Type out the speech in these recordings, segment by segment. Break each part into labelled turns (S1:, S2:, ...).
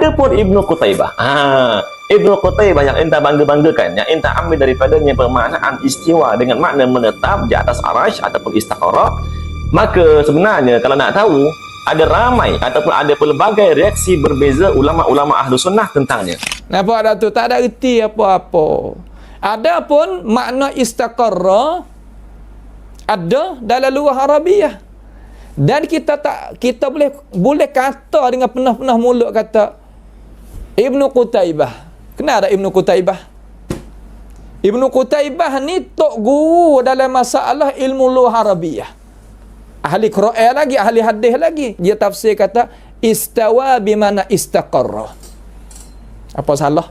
S1: Adapun Ibnu Qutaibah. Ha, Ibnu Qutaibah yang entah bangga-banggakan, yang entah ambil daripadanya permaknaan istiwa dengan makna menetap di atas arash ataupun istaqara, maka sebenarnya kalau nak tahu, ada ramai ataupun ada pelbagai reaksi berbeza ulama-ulama ahlu sunnah tentangnya.
S2: Nampak dah tu? Tak ada erti apa-apa. Adapun makna istaqarra ada dalam luar Arabiah. Dan kita tak kita boleh boleh kata dengan penuh-penuh mulut kata Ibnu Qutaibah. Kenal tak Ibnu Qutaibah? Ibnu Qutaibah ni tok guru dalam masalah ilmu luar Arabiah. Ahli Quran lagi, ahli hadis lagi. Dia tafsir kata istawa bimana istaqarra. Apa salah?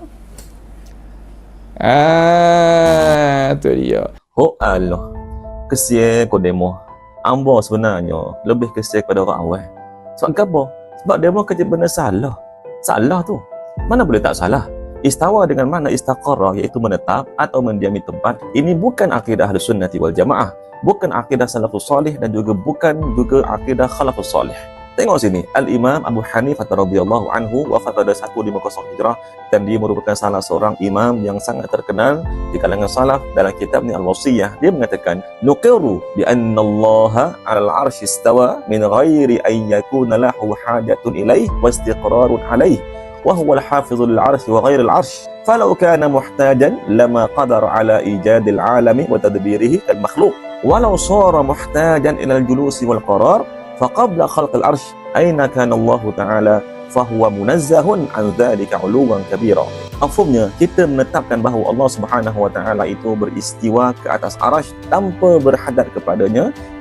S2: Ah, tu dia.
S1: Oh Allah. Kesian kau demo. Ambo sebenarnya lebih kesian kepada orang awal. Sebab apa? Sebab demo kerja benda salah. Salah tu. Mana boleh tak salah? Istawa dengan makna istaqarah iaitu menetap atau mendiami tempat. Ini bukan akidah sunnati wal jamaah. Bukan akidah salafus salih dan juga bukan juga akidah khalafus salih. Tengok sini, Al-Imam Abu Hanifah radhiyallahu anhu wafat pada 150 Hijrah dan dia merupakan salah seorang imam yang sangat terkenal di kalangan salaf dalam kitab ni Al-Wasiyah. Dia mengatakan, "Nuqiru bi anna Allah 'ala al-'arsy istawa min ghairi an yakuna lahu hajatun ilaih wa istiqrarun alaih." وهو الحافظ للعرش وغير العرش. فلو كان محتاجا لما قدر على إيجاد العالم وتدبيره كالمخلوق ولو صار محتاجا إلى الجلوس والقرار فقبل خلق العرش أين كان الله تعالى؟ فهو منزه عن ذلك علوا كبيرا. Mafhumnya, kita menetapkan bahawa Allah Subhanahu Wa Taala itu beristiwa ke atas arash tanpa berhadap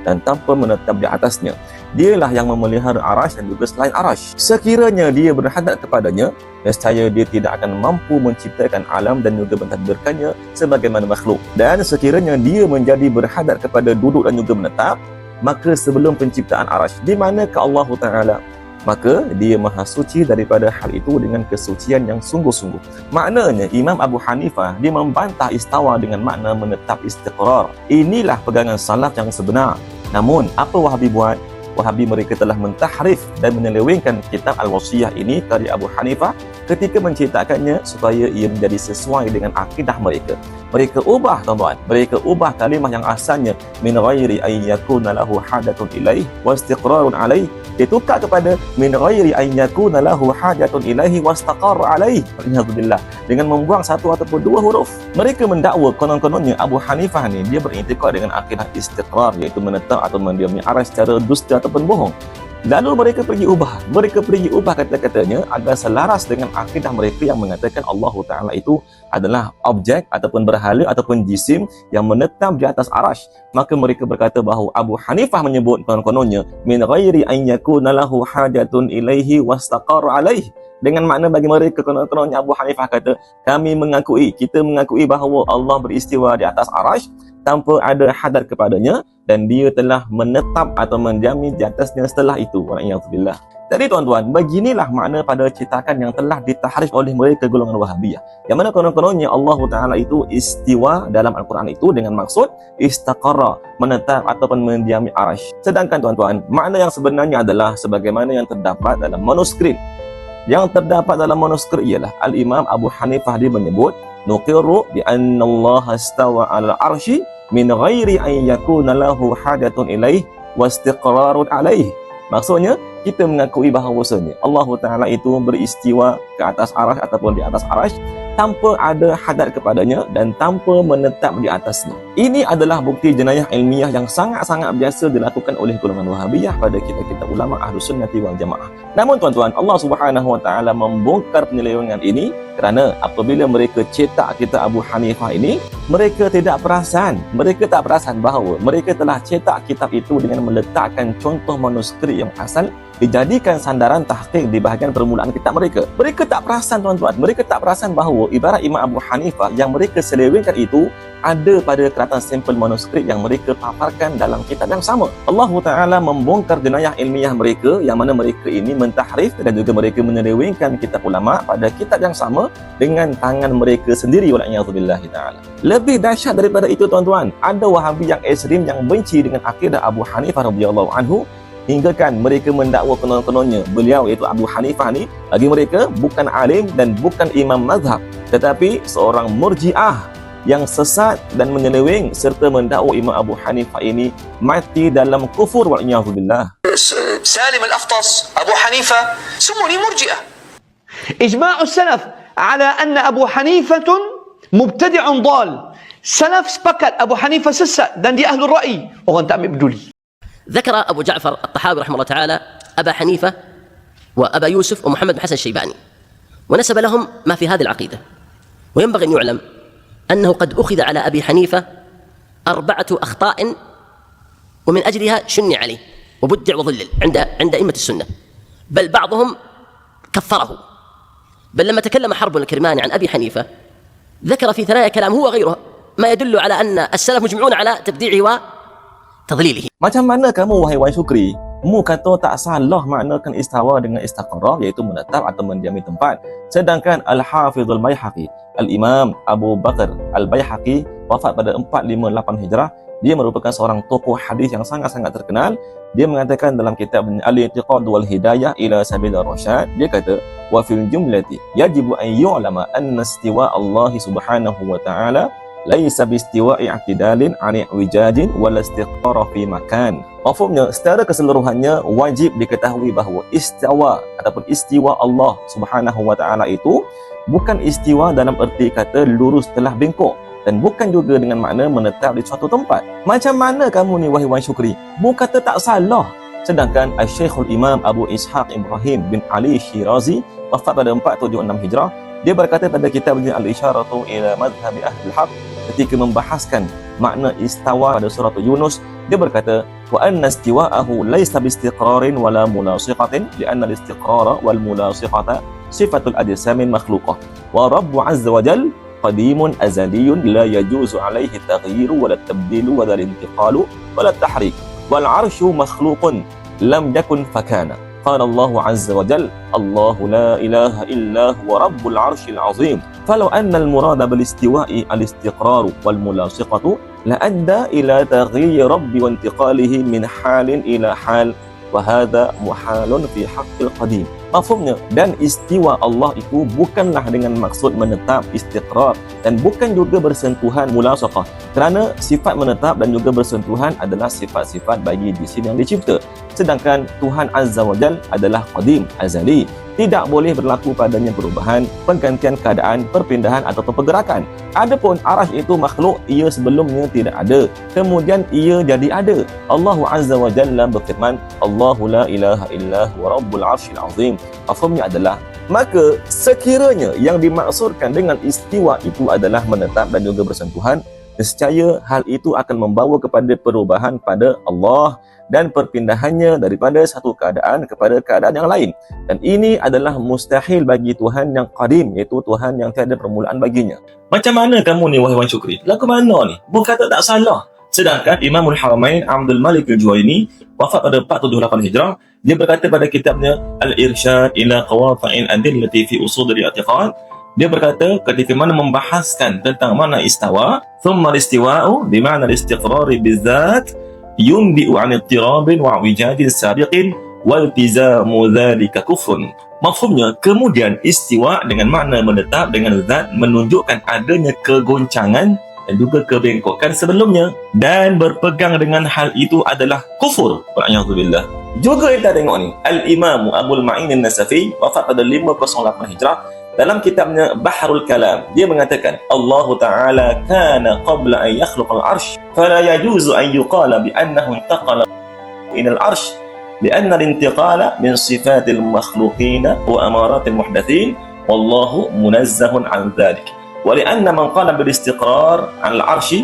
S1: dan tanpa menetap di atasnya. Dialah yang memelihara arash dan juga selain arash. Sekiranya dia berhadap kepadanya, nescaya dia tidak akan mampu menciptakan alam dan juga mentadbirkannya sebagaimana makhluk. Dan sekiranya dia menjadi berhadap kepada duduk dan juga menetap, maka sebelum penciptaan arash, di manakah Allah Ta'ala maka dia maha suci daripada hal itu dengan kesucian yang sungguh-sungguh. Maknanya Imam Abu Hanifah dia membantah istawa dengan makna menetap istiqrar. Inilah pegangan salaf yang sebenar. Namun apa Wahabi buat? Wahabi mereka telah mentahrif dan menyelewengkan kitab Al-Wasiyah ini dari Abu Hanifah ketika menceritakannya supaya ia menjadi sesuai dengan akidah mereka. Mereka ubah tuan-tuan. Mereka ubah kalimah yang asalnya min ghairi ay yakuna lahu hadatun ilaih wa istiqrarun alaih ditukar kepada min ghairi an yakuna lahu hajatun ilaihi wastaqarra alaihi. Alhamdulillah dengan membuang satu ataupun dua huruf mereka mendakwa konon-kononnya Abu Hanifah ni dia berintikad dengan akidah istiqrar iaitu menetap atau mendiami arah secara dusta ataupun bohong Lalu mereka pergi ubah. Mereka pergi ubah kata-katanya agar selaras dengan akidah mereka yang mengatakan Allah Ta'ala itu adalah objek ataupun berhala ataupun jisim yang menetap di atas arash. Maka mereka berkata bahawa Abu Hanifah menyebut konon-kononnya min ghairi an yakuna lahu hajatun ilaihi wastaqar alaih. Dengan makna bagi mereka konon-kononnya Abu Hanifah kata kami mengakui, kita mengakui bahawa Allah beristiwa di atas arash tanpa ada hadar kepadanya dan dia telah menetap atau mendiami di atasnya setelah itu. Walaikumsalam. Jadi tuan-tuan, beginilah makna pada cetakan yang telah ditahrif oleh mereka golongan Wahabiyah. Yang mana konon-kononnya Allah Taala itu istiwa dalam Al-Quran itu dengan maksud istaqara, menetap ataupun mendiami arash. Sedangkan tuan-tuan, makna yang sebenarnya adalah sebagaimana yang terdapat dalam manuskrip. Yang terdapat dalam manuskrip ialah Al-Imam Abu Hanifah dia menyebut nuqiru bi anna Allah istawa 'ala al-'arsy min ghairi an yakuna lahu hajatun ilaih wa istiqrarun alaih. Maksudnya, kita mengakui bahawasanya Allah Ta'ala itu beristiwa ke atas arash ataupun di atas arash tanpa ada hadat kepadanya dan tanpa menetap di atasnya. Ini adalah bukti jenayah ilmiah yang sangat-sangat biasa dilakukan oleh golongan Wahabiyah pada kita-kita ulama Ahlus Sunnati wal Jamaah. Namun tuan-tuan, Allah Subhanahu Wa Taala membongkar penyelewengan ini kerana apabila mereka cetak kita Abu Hanifah ini, mereka tidak perasan, mereka tak perasan bahawa mereka telah cetak kitab itu dengan meletakkan contoh manuskrip yang asal dijadikan sandaran tahqiq di bahagian permulaan kitab mereka. Mereka tak perasan tuan-tuan, mereka tak perasan bahawa ibarat Imam Abu Hanifah yang mereka selewengkan itu ada pada keratan sampel manuskrip yang mereka paparkan dalam kitab yang sama. Allah Ta'ala membongkar jenayah ilmiah mereka yang mana mereka ini mentahrif dan juga mereka menyelewengkan kitab ulama pada kitab yang sama dengan tangan mereka sendiri wala'iyatubillahi ta'ala. Lebih dahsyat daripada itu tuan-tuan, ada wahabi yang ekstrim yang benci dengan akidah Abu Hanifah radhiyallahu anhu hinggakan mereka mendakwa konon-kononnya beliau iaitu Abu Hanifah ni bagi mereka bukan alim dan bukan imam mazhab tetapi seorang murjiah yang sesat dan menyeleweng serta mendakwa Imam Abu Hanifah ini mati dalam kufur wal billah.
S3: Salim al-Aftas, Abu Hanifah, semua ni
S4: murjiah. Ijma'u salaf ala anna Abu Hanifah mubtadi'un dal. Salaf sepakat Abu Hanifah sesat dan dia ahlul ra'i. Orang tak ambil peduli.
S5: ذكر أبو جعفر الطحاوي رحمه الله تعالى أبا حنيفة وأبا يوسف ومحمد بن حسن الشيباني ونسب لهم ما في هذه العقيدة. وينبغي أن يعلم أنه قد أخذ على أبي حنيفة أربعة أخطاء ومن أجلها شني عليه وبدع وضلل عند عند أئمة السنة بل بعضهم كفره. بل لما تكلم حرب الكرماني عن أبي حنيفة ذكر في ثنايا كلام هو وغيره ما يدل على أن السلف مجمعون على تبديعه tadlilih.
S1: Macam mana kamu wahai Wan Syukri? Mu kata tak salah maknakan istawa dengan istaqarah iaitu menetap atau mendiami tempat. Sedangkan Al-Hafidhul Bayhaqi, Al-Imam Abu Bakar Al-Bayhaqi wafat pada 458 Hijrah. Dia merupakan seorang tokoh hadis yang sangat-sangat terkenal. Dia mengatakan dalam kitab Al-Iqtiqad wal Hidayah ila Sabil Ar-Rasyad, dia kata, "Wa fil jumlati yajibu an yu'lama anna istiwa Allah Subhanahu wa ta'ala laisa bistiwa'i i'tidalin 'ani wijadin wala istiqara fi makan. Mafhumnya secara keseluruhannya wajib diketahui bahawa istiwa ataupun istiwa Allah Subhanahu wa taala itu bukan istiwa dalam erti kata lurus telah bengkok dan bukan juga dengan makna menetap di suatu tempat. Macam mana kamu ni wahai Wan Syukri? Mu kata tak salah. Sedangkan Al-Syekhul Imam Abu Ishaq Ibrahim bin Ali Shirazi wafat pada 476 Hijrah dia berkata pada kitabnya Al-Isyaratu ila Madhhabi Ahli Haq ketika membahaskan makna istawa pada surah Yunus dia berkata wa anna istiwa'ahu laysa bi istiqrarin wala mulasiqatin li anna al istiqrara wal mulasiqata sifatul ajsamin makhluqah. Wa rabbu azza wa jal qadimun azaliyun la yajuzu alayhi taghyiru wala tabdilu wala intiqalu wala tahrik wal arshu makhluqun lam yakun fakana. Qala allah azza wa jal allah la ilaha illa huwa rabbul arshil azim. فلو أن المراد بالاستواء الاستقرار والملاصقة لأدى إلى تغيير رب وانتقاله من حال إلى حال وهذا محال في حق القديم. Mafhumnya dan istiwa Allah itu bukanlah dengan maksud menetap istiqrar dan bukan juga bersentuhan mulasaqah. Kerana sifat menetap dan juga bersentuhan adalah sifat-sifat bagi jisim yang dicipta. Sedangkan Tuhan Azza wa Jal adalah qadim azali. Tidak boleh berlaku padanya perubahan penggantian keadaan perpindahan ataupun pergerakan. Adapun arash itu makhluk ia sebelumnya tidak ada. Kemudian ia jadi ada. Allah Azza wa Jalla berfirman Allahu la ilaha illa huwa rabbul arsyil azim Mafhumnya adalah maka sekiranya yang dimaksudkan dengan istiwa itu adalah menetap dan juga bersentuhan nescaya hal itu akan membawa kepada perubahan pada Allah dan perpindahannya daripada satu keadaan kepada keadaan yang lain. Dan ini adalah mustahil bagi Tuhan yang qadim iaitu Tuhan yang tiada permulaan baginya. Macam mana kamu ni wahai Wan Syukri? Lagu mana ni? Bukan kata tak salah sedangkan Imamul Haramain Abdul Malik Al-Juwaini wafat pada 478 Hijrah. Dia berkata pada kitabnya Al-Irsyad ila Qawafa'in Adillati fi Usul al-I'tiqad dia berkata ketika mana membahaskan tentang mana istawa thumma istiwa'u di mana istiqrari bizat yunbi'u 'an ittirabin wa wijadin sabiqin wal tizamu dhalika kufrun. Mafhumnya, kemudian istiwa dengan makna menetap dengan zat menunjukkan adanya kegoncangan dan juga kebengkokan sebelumnya dan berpegang dengan hal itu adalah kufur. Wa'iyahzubillah. Juga kita tengok ni, Al-Imam Abul Ma'in Al-Nasafi wafat pada 508 Hijrah dalam kitabnya Bahrul Kalam dia mengatakan Allah Taala kana qabla an yakhluq al-arsh fala yajuzu an yuqala bi annahu intaqala ila al-arsh لأن الانتقال من صفات المخلوقين وأمارات المحدثين والله منزه عن ذلك ولأن من قال بالاستقرار على العرش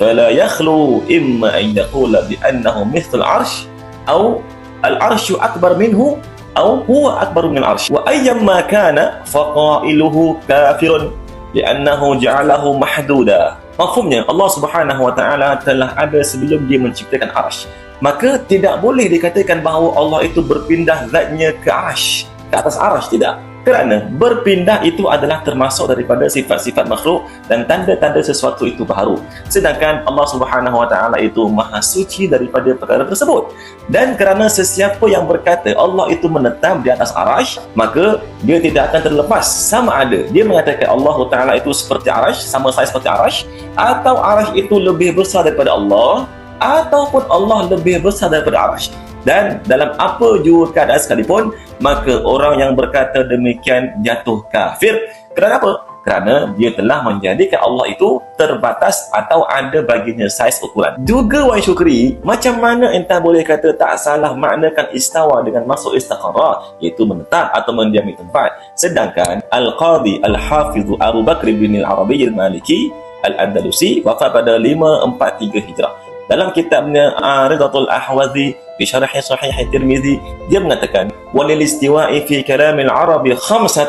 S1: فلا يخلو إما أن يقول بأنه مثل العرش أو العرش أكبر منه أو هو أكبر من العرش وأيما كان فقائله كافر لأنه جعله محدودا Mafhumnya Allah Subhanahu Wa Taala telah ada sebelum dia menciptakan arsh. Maka tidak boleh dikatakan bahawa Allah itu berpindah zatnya ke arsh, ke atas arsh tidak. Kerana berpindah itu adalah termasuk daripada sifat-sifat makhluk dan tanda-tanda sesuatu itu baharu. Sedangkan Allah Subhanahu Wa Taala itu maha suci daripada perkara tersebut. Dan kerana sesiapa yang berkata Allah itu menetap di atas arash, maka dia tidak akan terlepas sama ada dia mengatakan Allah Taala itu seperti arash, sama saya seperti arash, atau arash itu lebih besar daripada Allah, ataupun Allah lebih besar daripada arash. Dan dalam apa jua keadaan sekalipun, maka orang yang berkata demikian jatuh kafir. Kerana apa? Kerana dia telah menjadikan Allah itu terbatas atau ada baginya saiz ukuran. Juga Wan Syukri, macam mana entah boleh kata tak salah maknakan istawa dengan masuk istaqara, iaitu menetap atau mendiami tempat. Sedangkan Al-Qadi Al-Hafiz Abu Bakr bin Al-Arabi Al-Maliki Al-Andalusi wafat pada 543 Hijrah. Dalam kitabnya Aridatul Ahwazi syarah Sahih Tirmizi dia mengatakan walil istiwa'i fi kalam al-arabi 15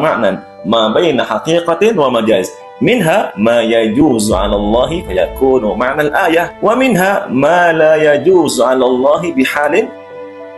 S1: ma'nan ma baina haqiqatin wa majaz منها ما يجوز على الله فيكون معنى الآية ومنها ما لا يجوز على الله بحال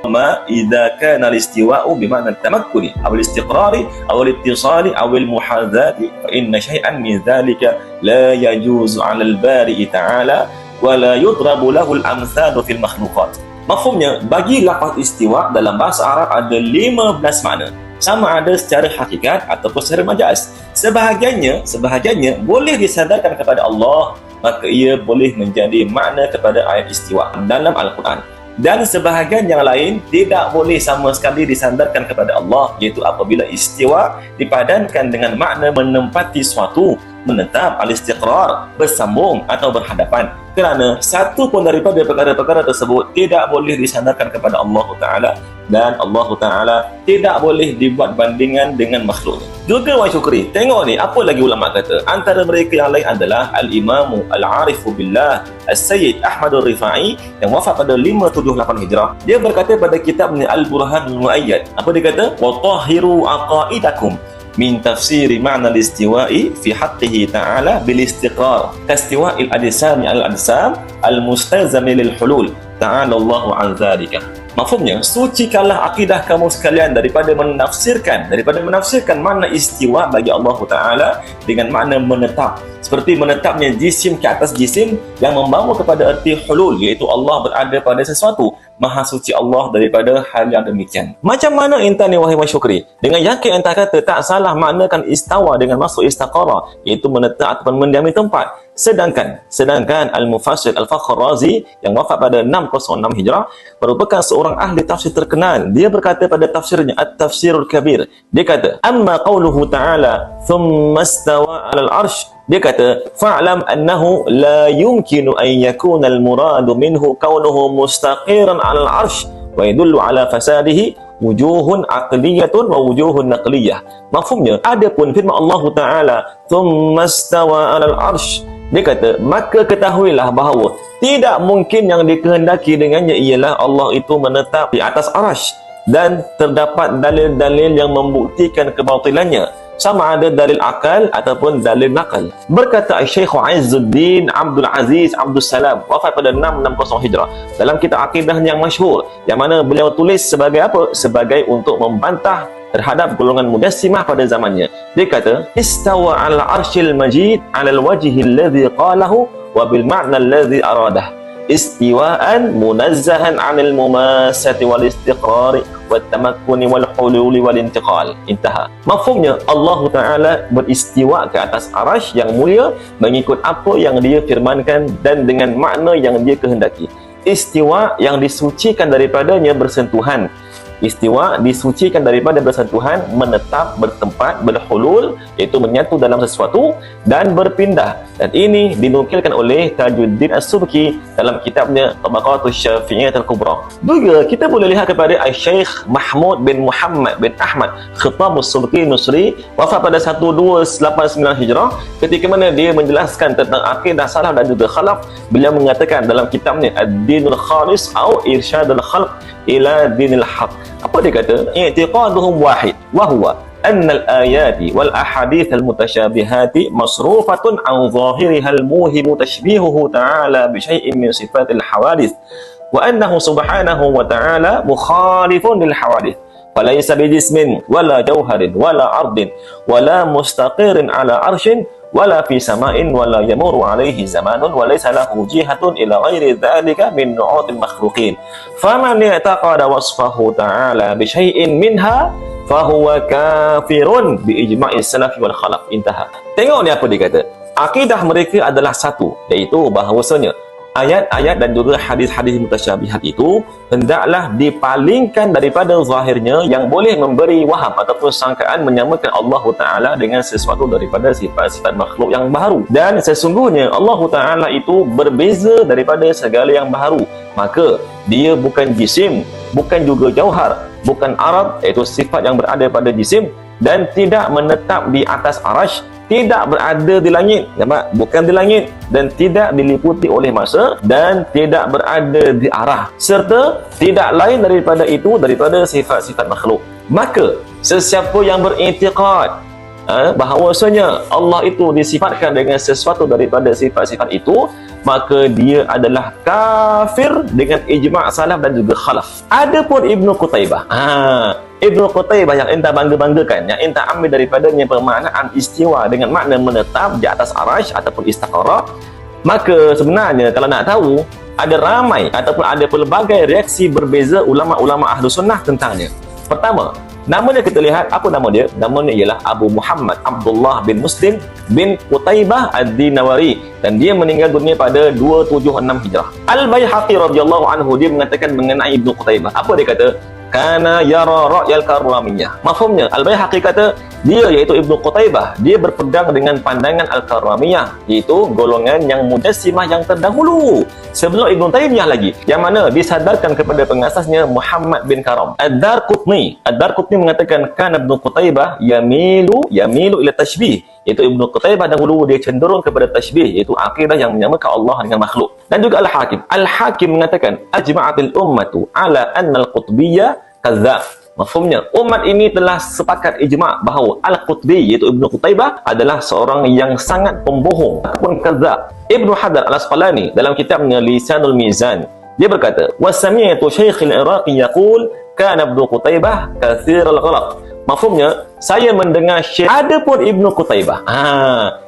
S1: ما إذا كان الاستواء بمعنى التمكن أو الاستقرار أو الاتصال أو المحاذاة فإن شيئا من ذلك لا يجوز على البارئ تعالى. wala yudrabu lahul amthalu fil makhluqat. Mafhumnya, bagi lafaz istiwa dalam bahasa Arab ada 15 makna. Sama ada secara hakikat ataupun secara majaz. Sebahagiannya, sebahagiannya boleh disandarkan kepada Allah, maka ia boleh menjadi makna kepada ayat istiwa dalam Al-Quran. Dan sebahagian yang lain tidak boleh sama sekali disandarkan kepada Allah, iaitu apabila istiwa dipadankan dengan makna menempati suatu menetap, al-istiqrar, bersambung atau berhadapan kerana satu pun daripada perkara-perkara tersebut tidak boleh disandarkan kepada Allah Taala dan Allah Taala tidak boleh dibuat bandingan dengan makhluk. Juga wa syukri. Tengok ni apa lagi ulama kata. Antara mereka yang lain adalah Al-Imam Al-Arif billah As-Sayyid Ahmad Al-Rifai yang wafat pada 578 Hijrah. Dia berkata pada kitabnya Al-Burhan Al-Muayyad. Apa dia kata? Wa tahhiru aqaidakum من تفسير معنى الاستواء في حقه تعالى بالاستقرار كاستواء الأجسام على الأجسام المستلزم للحلول. تعالى الله عن ذلك. Mafhumnya, sucikanlah akidah kamu sekalian daripada menafsirkan daripada menafsirkan makna istiwa bagi Allah Taala dengan makna menetap. Seperti menetapnya jisim ke atas jisim yang membawa kepada erti hulul iaitu Allah berada pada sesuatu. Maha suci Allah daripada hal yang demikian. Macam mana intan ni wahai syukri? Dengan yakin entah kata tak salah maknakan istawa dengan masuk istaqara iaitu menetap ataupun mendiami tempat. Sedangkan sedangkan Al-Mufassir Al-Fakhr Razi yang wafat pada 606 Hijrah merupakan seorang ahli tafsir terkenal. Dia berkata pada tafsirnya At-Tafsirul Kabir. Dia kata, "Amma qauluhu ta'ala, thumma istawa 'alal 'arsy" Dia kata, "Fa'lam annahu la yumkinu an yakuna al-murad minhu kaunuhu mustaqiran 'alal 'arsy wa yadullu 'ala fasadihi wujuhun aqliyatun wa wujuhun naqliyah." Mafhumnya, adapun firman Allah Taala, "Thumma istawa 'alal 'arsy" Dia kata, maka ketahuilah bahawa tidak mungkin yang dikehendaki dengannya ialah Allah itu menetap di atas arash dan terdapat dalil-dalil yang membuktikan kebatilannya sama ada dalil akal ataupun dalil nakal. Berkata Syekh Izzuddin Abdul Aziz Abdul Salam wafat pada 660 Hijrah dalam kitab akidah yang masyhur yang mana beliau tulis sebagai apa? Sebagai untuk membantah terhadap golongan mujassimah pada zamannya. Dia kata, "Istawa 'ala arsyil majid 'ala al-wajhi alladhi qalahu wa bil ma'na alladhi aradah." Istiwaan munazzahan 'anil mumasati wal istiqrari wat tamakkuni wal hululi wal intiqal. Intaha. Mafhumnya Allah Taala beristiwa ke atas arash yang mulia mengikut apa yang dia firmankan dan dengan makna yang dia kehendaki. Istiwa yang disucikan daripadanya bersentuhan istiwa disucikan daripada bersentuhan menetap bertempat berhulul iaitu menyatu dalam sesuatu dan berpindah. Dan ini dinukilkan oleh Tajuddin As-Subki dalam kitabnya Tabaqatus Syafi'iyyah Al-Kubra. Juga kita boleh lihat kepada Syekh Mahmud bin Muhammad bin Ahmad Khitab As-Subki Nusri wafat pada 1289 Hijrah ketika mana dia menjelaskan tentang akidah salah dan juga khalaf. Beliau mengatakan dalam kitabnya Ad-Dinul Khalis atau Irsyadul Khalq ila Dinil Haq apa dia kata? I'tiqaduhum wahid. Wa أن الآيات والأحاديث المتشابهات مصروفة عن ظاهرها الموهم تشبيهه تعالى بشيء من صفات الحوادث وأنه سبحانه وتعالى مخالف للحوادث. فليس بجسم ولا جوهر ولا عرض ولا مستقر على عرش wala fi sama'in wala yamuru alaihi zamanun wa laysa lahu jihatun ila ghairi dhalika min nu'util makhluqin. Faman yataqada wasfahu ta'ala bi syai'in minha fahuwa kafirun bi ijma'i salaf wal khalaf. Intaha. Tengok ni apa dia kata. Akidah mereka adalah satu iaitu bahawasanya ayat-ayat dan juga hadis-hadis mutasyabihat itu hendaklah dipalingkan daripada zahirnya yang boleh memberi waham ataupun sangkaan menyamakan Allah Taala dengan sesuatu daripada sifat-sifat makhluk yang baru. Dan sesungguhnya Allah Taala itu berbeza daripada segala yang baru. Maka dia bukan jisim bukan juga jauhar bukan arab iaitu sifat yang berada pada jisim dan tidak menetap di atas arash tidak berada di langit. Nampak? Bukan di langit dan tidak diliputi oleh masa dan tidak berada di arah. Serta tidak lain daripada itu daripada sifat-sifat makhluk. Maka sesiapa yang beriktikad ha, bahawasanya Allah itu disifatkan dengan sesuatu daripada sifat-sifat itu maka dia adalah kafir dengan ijma' salaf dan juga khalaf. Adapun Ibnu Qutaibah ha, Ibnu Qutaibah yang entah bangga-banggakan yang entah ambil daripadanya permaknaan istiwa dengan makna menetap di atas arash ataupun istaqara maka sebenarnya kalau nak tahu ada ramai ataupun ada pelbagai reaksi berbeza ulama-ulama ahlu sunnah tentangnya. Pertama Namanya kita lihat apa nama dia? Namanya ialah Abu Muhammad Abdullah bin Muslim bin Qutaibah Ad-Dinawari dan dia meninggal dunia pada 276 Hijrah. Al-Baihaqi radhiyallahu anhu dia mengatakan mengenai Ibnu Qutaibah. Apa dia kata? Kana yara ra'yal karramiyah. Mafhumnya Al-Baihaqi kata dia iaitu Ibnu Qutaibah dia berpegang dengan pandangan Al-Karramiyah iaitu golongan yang mujassimah yang terdahulu sebelum Ibnu Taimiyah lagi yang mana disadarkan kepada pengasasnya Muhammad bin Karam. Ad-Darqutni Ad-Darqutni mengatakan kan Ibnu Qutaibah yamilu yamilu ila tashbih. Iaitu Ibnu Qutaibah dahulu dia cenderung kepada tashbih iaitu akidah yang menyamakan Allah dengan makhluk. Dan juga Al-Hakim. Al-Hakim mengatakan ajma'atil ummatu ala anna al-qutbiyyah kadzab Mafhumnya, umat ini telah sepakat ijma' bahawa Al-Qutbi iaitu Ibnu Qutaibah adalah seorang yang sangat pembohong ataupun kadzab. Ibnu Hajar Al-Asqalani dalam kitabnya Lisanul Mizan dia berkata, "Wa sami'tu Syekh al-Iraqi yaqul kana Ibnu Qutaibah kathir al-ghalat." Mafhumnya, saya mendengar Syekh adapun Ibnu Qutaibah. Ha,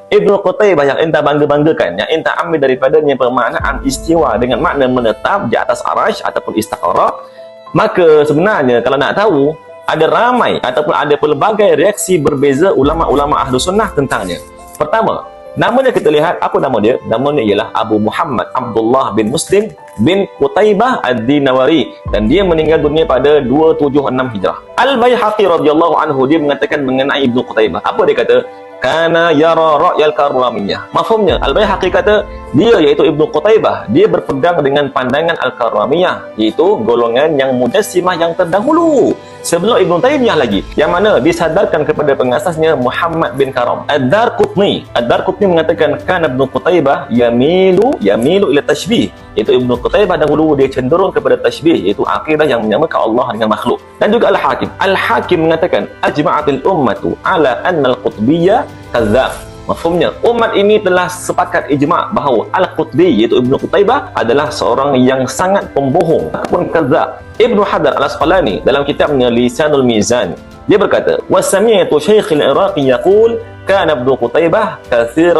S1: Ibnu Qutaibah yang entah bangga-banggakan, yang entah ambil daripadanya permaknaan istiwa dengan makna menetap di atas arash ataupun istaqara, maka sebenarnya kalau nak tahu ada ramai ataupun ada pelbagai reaksi berbeza ulama-ulama ahlu sunnah tentangnya. Pertama namanya kita lihat apa nama dia? Namanya ialah Abu Muhammad Abdullah bin Muslim bin Qutaibah Ad-Dinawari. Dan dia meninggal dunia pada 276 Hijrah. Al-Baihaqi radhiyallahu anhu dia mengatakan mengenai Ibnu Qutaibah. Apa dia kata kana yara ra'yal karramiyah. Mafhumnya Al-Baihaqi kata dia iaitu Ibnu Qutaibah dia berpegang dengan pandangan Al-Karramiyah iaitu golongan yang mujassimah yang terdahulu sebelum Ibnu Taimiyah lagi yang mana disadarkan kepada pengasasnya Muhammad bin Karam Ad-Darqutni Ad-Darqutni mengatakan kan Ibnu Qutaibah yamilu yamilu ila tashbih iaitu Ibnu Qutaibah dahulu dia cenderung kepada tashbih iaitu akidah yang menyamakan Allah dengan makhluk. Dan juga Al-Hakim. Al-Hakim mengatakan ajma'atil ummatu ala anna al-qutbiyyah kadzab Mafhumnya, umat ini telah sepakat ijma' bahawa Al-Qutbi iaitu Ibnu Qutaibah adalah seorang yang sangat pembohong ataupun kadzab. Ibnu Hajar Al-Asqalani dalam kitabnya Lisanul Mizan dia berkata, "Wa sami'tu Syekh al-Iraqi yaqul kana Ibnu Qutaibah kathir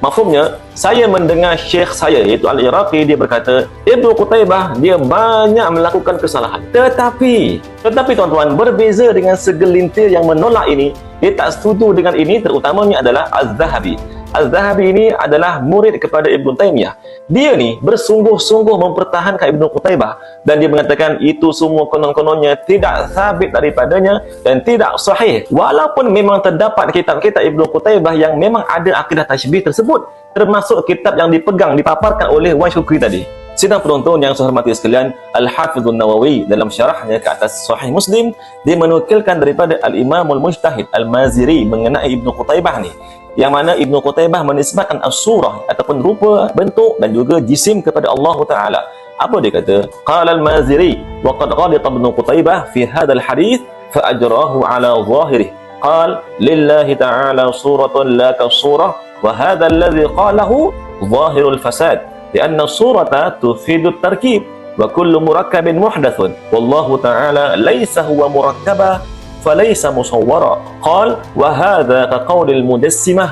S1: al-ghalat." Mafhumnya, saya mendengar Syekh saya iaitu Al-Iraqi dia berkata, Ibnu Qutaibah dia banyak melakukan kesalahan. Tetapi, tetapi tuan-tuan berbeza dengan segelintir yang menolak ini, dia tak setuju dengan ini terutamanya adalah Az-Zahabi. Az-Zahabi ini adalah murid kepada Ibnu Taimiyah. Dia ni bersungguh-sungguh mempertahankan Ibnu Qutaibah dan dia mengatakan itu semua konon-kononnya tidak sabit daripadanya dan tidak sahih. Walaupun memang terdapat kitab-kitab Ibnu Qutaibah yang memang ada akidah tashbih tersebut termasuk kitab yang dipegang dipaparkan oleh Wan Syukri tadi. Sidang penonton yang saya hormati sekalian, Al-Hafizun Nawawi dalam syarahnya ke atas Sahih Muslim, dia menukilkan daripada Al-Imamul Mujtahid Al-Maziri mengenai Ibnu Qutaibah ni Yang mana Ibnu Qutaibah menisbatkan as-surah ataupun rupa, bentuk dan juga jisim kepada Allah Taala. Apa dia kata? Qala Al-Maziri wa qad ghalita Ibnu Qutaibah fi hadzal hadith fa ajrahu ala zahirih. قال لله تعالى صورة لا كالصورة وهذا الذي قاله ظاهر الفساد لأن الصورة تفيد التركيب وكل مركب محدث والله تعالى ليس هو مركبا فليس مصورا. قال وهذا كقول المجسمة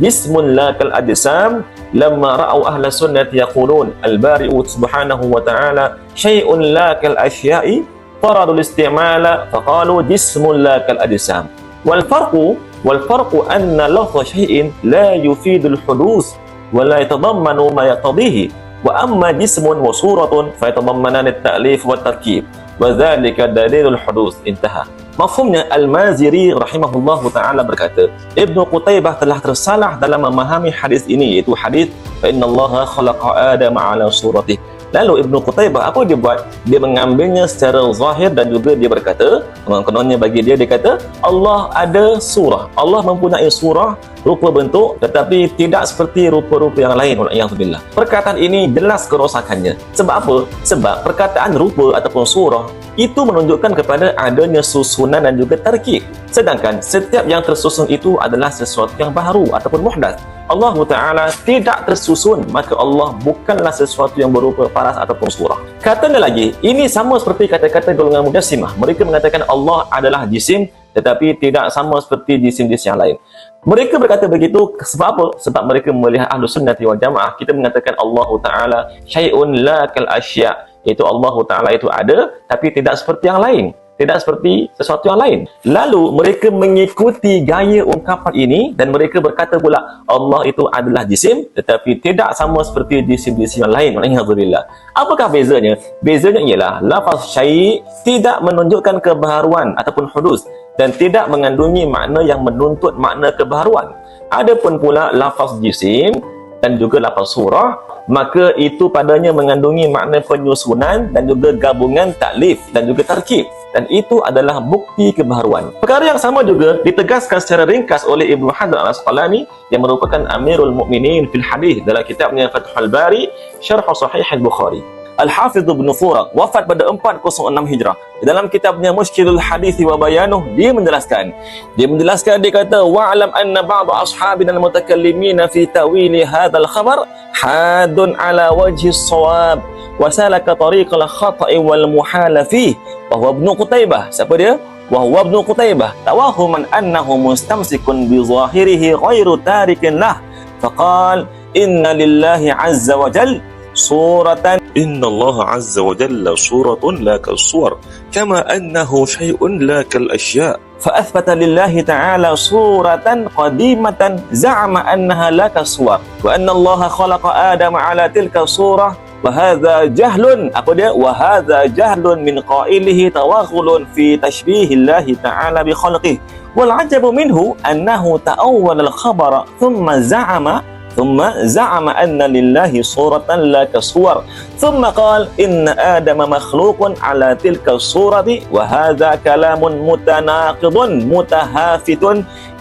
S1: جسم لا كالأجسام. لما رأوا أهل السنة يقولون البارئ سبحانه وتعالى شيء لا كالأشياء. طردوا الاستعمال. فقالوا جسم لا كالأجسام. والفرق والفرق أن لفظ شيء لا يفيد الحدوث ولا يتضمن ما يقتضيه وأما جسم وصورة فيتضمنان التأليف والتركيب. وذلك دليل الحدوث. انتهى. Mafhumnya Al-Maziri rahimahullahu taala berkata, Ibnu Qutaibah telah tersalah dalam memahami hadis ini iaitu hadis fa innallaha khalaqa Adam ala suratih. Lalu Ibnu Qutaibah apa dia buat? Dia mengambilnya secara zahir dan juga dia berkata, kononnya bagi dia dia kata Allah ada surah. Allah mempunyai surah rupa bentuk tetapi tidak seperti rupa-rupa yang lain waliyahzubillah. Perkataan ini jelas kerosakannya. Sebab apa? Sebab perkataan rupa ataupun surah itu menunjukkan kepada adanya susunan dan juga tarkib. Sedangkan setiap yang tersusun itu adalah sesuatu yang baru ataupun muhdath. Allah Ta'ala tidak tersusun maka Allah bukanlah sesuatu yang berupa paras ataupun surah. Katanya lagi, ini sama seperti kata-kata golongan mujassimah. Mereka mengatakan Allah adalah jisim tetapi tidak sama seperti jisim-jisim yang lain. Mereka berkata begitu sebab apa? Sebab mereka melihat ahlu sunnati wal jamaah. Kita mengatakan Allah Ta'ala syai'un la kal asya' iaitu Allah Ta'ala itu ada tapi tidak seperti yang lain tidak seperti sesuatu yang lain. Lalu mereka mengikuti gaya ungkapan ini dan mereka berkata pula Allah itu adalah jisim tetapi tidak sama seperti jisim-jisim yang lain. Alhamdulillah apakah bezanya? bezanya ialah lafaz syai' tidak menunjukkan kebaharuan ataupun hudus dan tidak mengandungi makna yang menuntut makna kebaharuan. Adapun pula lafaz jisim dan juga lafaz surah maka itu padanya mengandungi makna penyusunan dan juga gabungan taklif dan juga tarkib dan itu adalah bukti kebaharuan. Perkara yang sama juga ditegaskan secara ringkas oleh Ibnu Hajar Al-Asqalani yang merupakan Amirul Mukminin fil Hadis dalam kitabnya Fathul Bari Syarh Sahih Al-Bukhari. Al-Hafidh Ibn Furaq wafat pada 406 Hijrah. Di dalam kitabnya Mushkilul Hadith wa Bayanuh dia menjelaskan. Dia menjelaskan dia kata wa'lam anna ba'd ashabina al-mutakallimin fi ta'wil hadzal khabar hadun ala wajhi as-shawab wa salaka tariq al-khata'i wal muhala fi wa huwa Ibn Qutaibah. Siapa dia? Wa huwa Ibn Qutaibah. Tawahuman annahu mustamsikun bi zahirihi ghairu tarikin lah. Faqal inna lillahi azza wa jalla صورة إن الله عز وجل صورة لا كالصور كما أنه شيء لا كالأشياء فأثبت لله تعالى صورة قديمة زعم أنها لا كالصور وأن الله خلق آدم على تلك الصورة وهذا جهل أقول وهذا جهل من قائله توغل في تشبيه الله تعالى بخلقه. والعجب منه أنه تأول الخبر ثم زعم ثم زعم أن لله صورة لا كصور ثم قال إن آدم مخلوق على تلك الصورة وهذا كلام متناقض متهافت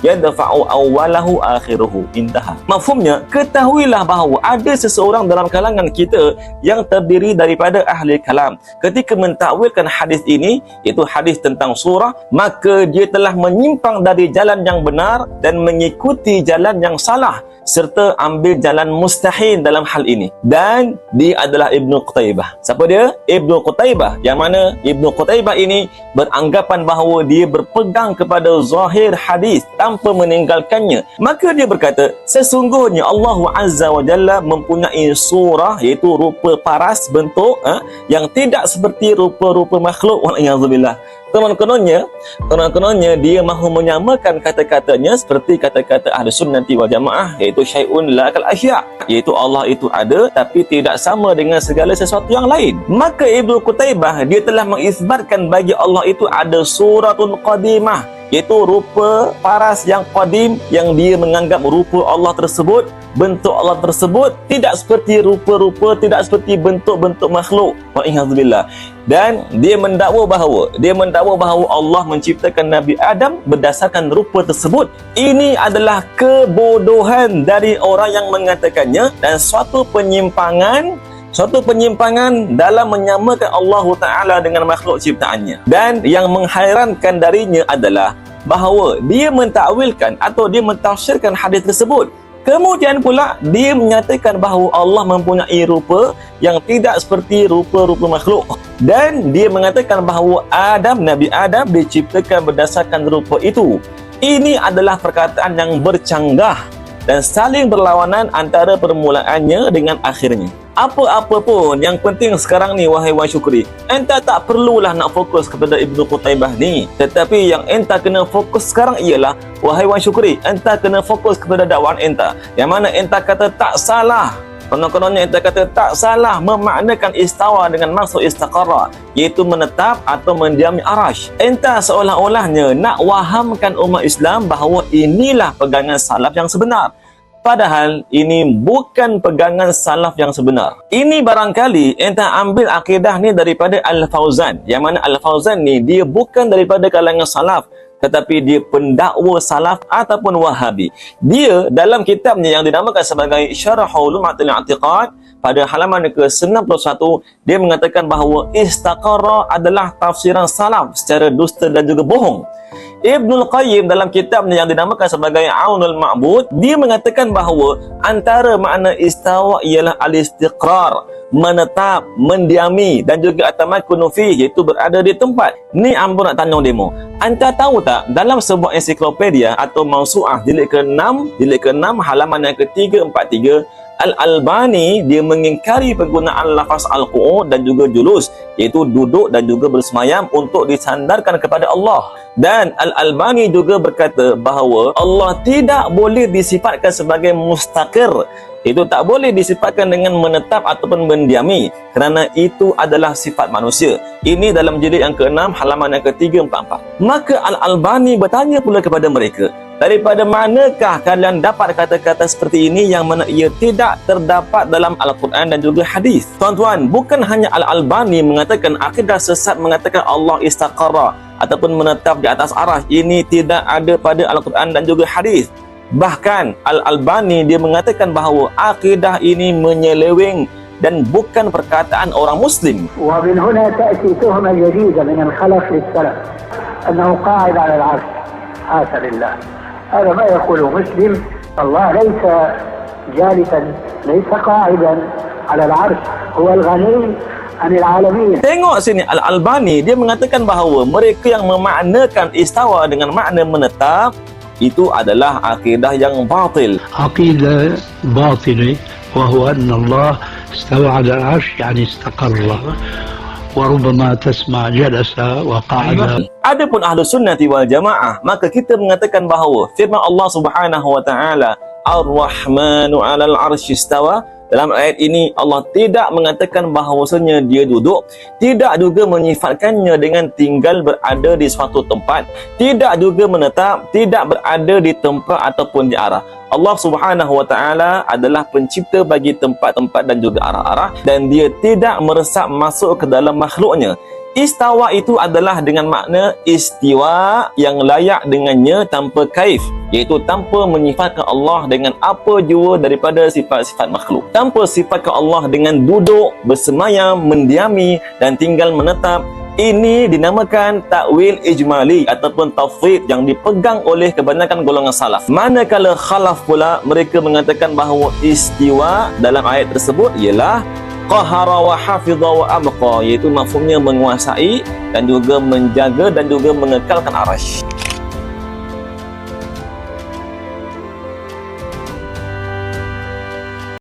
S1: يدفع أوله آخره انتهى Mafhumnya, ketahuilah bahawa ada seseorang dalam kalangan kita yang terdiri daripada ahli kalam. Ketika mentakwilkan hadis ini, iaitu hadis tentang surah, maka dia telah menyimpang dari jalan yang benar dan mengikuti jalan yang salah serta ambil jalan mustahil dalam hal ini dan dia adalah Ibnu Qutaibah siapa dia? Ibnu Qutaibah yang mana Ibnu Qutaibah ini beranggapan bahawa dia berpegang kepada zahir hadis tanpa meninggalkannya. Maka dia berkata sesungguhnya Allah Azza wa Jalla mempunyai surah iaitu rupa paras bentuk ha, yang tidak seperti rupa-rupa makhluk. Wa'iyahzubillah konon-kononnya konon-kononnya dia mahu menyamakan kata-katanya seperti kata-kata ahli sunnati wal jamaah iaitu syai'un la kal asya iaitu Allah itu ada tapi tidak sama dengan segala sesuatu yang lain. Maka Ibnu Qutaibah dia telah mengisbatkan bagi Allah itu ada suratun qadimah iaitu rupa paras yang qadim yang dia menganggap rupa Allah tersebut bentuk Allah tersebut tidak seperti rupa-rupa tidak seperti bentuk-bentuk makhluk. Wa'iyahzubillah dan dia mendakwa bahawa dia mendakwa bahawa Allah menciptakan Nabi Adam berdasarkan rupa tersebut. Ini adalah kebodohan dari orang yang mengatakannya dan suatu penyimpangan suatu penyimpangan dalam menyamakan Allah Ta'ala dengan makhluk ciptaannya. Dan yang menghairankan darinya adalah bahawa dia mentakwilkan atau dia mentafsirkan hadis tersebut Kemudian pula dia menyatakan bahawa Allah mempunyai rupa yang tidak seperti rupa-rupa makhluk dan dia mengatakan bahawa Adam Nabi Adam diciptakan berdasarkan rupa itu. Ini adalah perkataan yang bercanggah dan saling berlawanan antara permulaannya dengan akhirnya. Apa-apa pun yang penting sekarang ni wahai Wan Syukri, enta tak perlulah nak fokus kepada Ibnu Qutaibah ni. Tetapi yang enta kena fokus sekarang ialah wahai Wan Syukri, enta kena fokus kepada dakwaan enta. Yang mana enta kata tak salah Konon-kononnya enta kata tak salah memaknakan istawa dengan maksud istaqara iaitu menetap atau mendiami arash. Enta seolah-olahnya nak wahamkan umat Islam bahawa inilah pegangan salaf yang sebenar. Padahal ini bukan pegangan salaf yang sebenar. Ini barangkali enta ambil akidah ni daripada Al-Fauzan. Yang mana Al-Fauzan ni dia bukan daripada kalangan salaf tetapi dia pendakwa salaf ataupun wahabi. Dia dalam kitabnya yang dinamakan sebagai Syarah Ulumatul I'tiqad pada halaman ke-91 dia mengatakan bahawa istaqara adalah tafsiran salaf secara dusta dan juga bohong. Ibnul Qayyim dalam kitabnya yang dinamakan sebagai Aunul Ma'bud dia mengatakan bahawa antara makna istawa ialah al-istiqrar menetap, mendiami dan juga atamakunu fi iaitu berada di tempat. Ni ambo nak tanya demo. Anda tahu tak dalam sebuah ensiklopedia atau mausuah jilid ke-6, jilid ke-6 halaman yang ke-343 Al-Albani dia mengingkari penggunaan lafaz al-qu'ud dan juga julus iaitu duduk dan juga bersemayam untuk disandarkan kepada Allah. Dan Al-Albani juga berkata bahawa Allah tidak boleh disifatkan sebagai mustaqir. Itu tak boleh disifatkan dengan menetap ataupun mendiami kerana itu adalah sifat manusia. Ini dalam jilid yang ke-6 halaman yang ke-344. Maka Al-Albani bertanya pula kepada mereka, Daripada manakah kalian dapat kata-kata seperti ini yang mana ia tidak terdapat dalam Al-Quran dan juga hadis? Tuan-tuan, bukan hanya Al-Albani mengatakan akidah sesat mengatakan Allah istaqara ataupun menetap di atas arah. Ini tidak ada pada Al-Quran dan juga hadis. Bahkan Al-Albani dia mengatakan bahawa akidah ini menyeleweng dan bukan perkataan orang Muslim.
S6: ومن هنا تأتي تهمة جديدة من الخلف للسلف أنه قاعد على العرش حاشا لله هذا ما يقوله مسلم الله ليس جالسا ليس قاعدا على العرش هو الغني عن العالمين
S1: Tengok sini Al-Albani dia mengatakan bahawa mereka yang memaknakan istawa dengan makna menetap itu adalah akidah yang batil.
S7: عقيدة باطلة وهو أن الله استوى على العرش يعني استقر وربما تسمع جلس وقعد
S1: Adapun ahlu sunnati wal jamaah maka kita mengatakan bahawa firman Allah Subhanahu wa taala Ar-Rahmanu 'alal 'arsy istawa dalam ayat ini Allah tidak mengatakan bahawasanya dia duduk tidak juga menyifatkannya dengan tinggal berada di suatu tempat tidak juga menetap tidak berada di tempat ataupun di arah. Allah Subhanahu wa taala adalah pencipta bagi tempat-tempat dan juga arah-arah dan dia tidak meresap masuk ke dalam makhluknya Istawa itu adalah dengan makna istiwa yang layak dengannya tanpa kaif iaitu tanpa menyifatkan Allah dengan apa jua daripada sifat-sifat makhluk tanpa sifatkan Allah dengan duduk, bersemayam, mendiami dan tinggal menetap ini dinamakan takwil ijmali ataupun tafwid yang dipegang oleh kebanyakan golongan salaf. Manakala khalaf pula mereka mengatakan bahawa istiwa dalam ayat tersebut ialah qahara wa hafidha wa abqa iaitu mafhumnya menguasai dan juga menjaga dan juga mengekalkan arash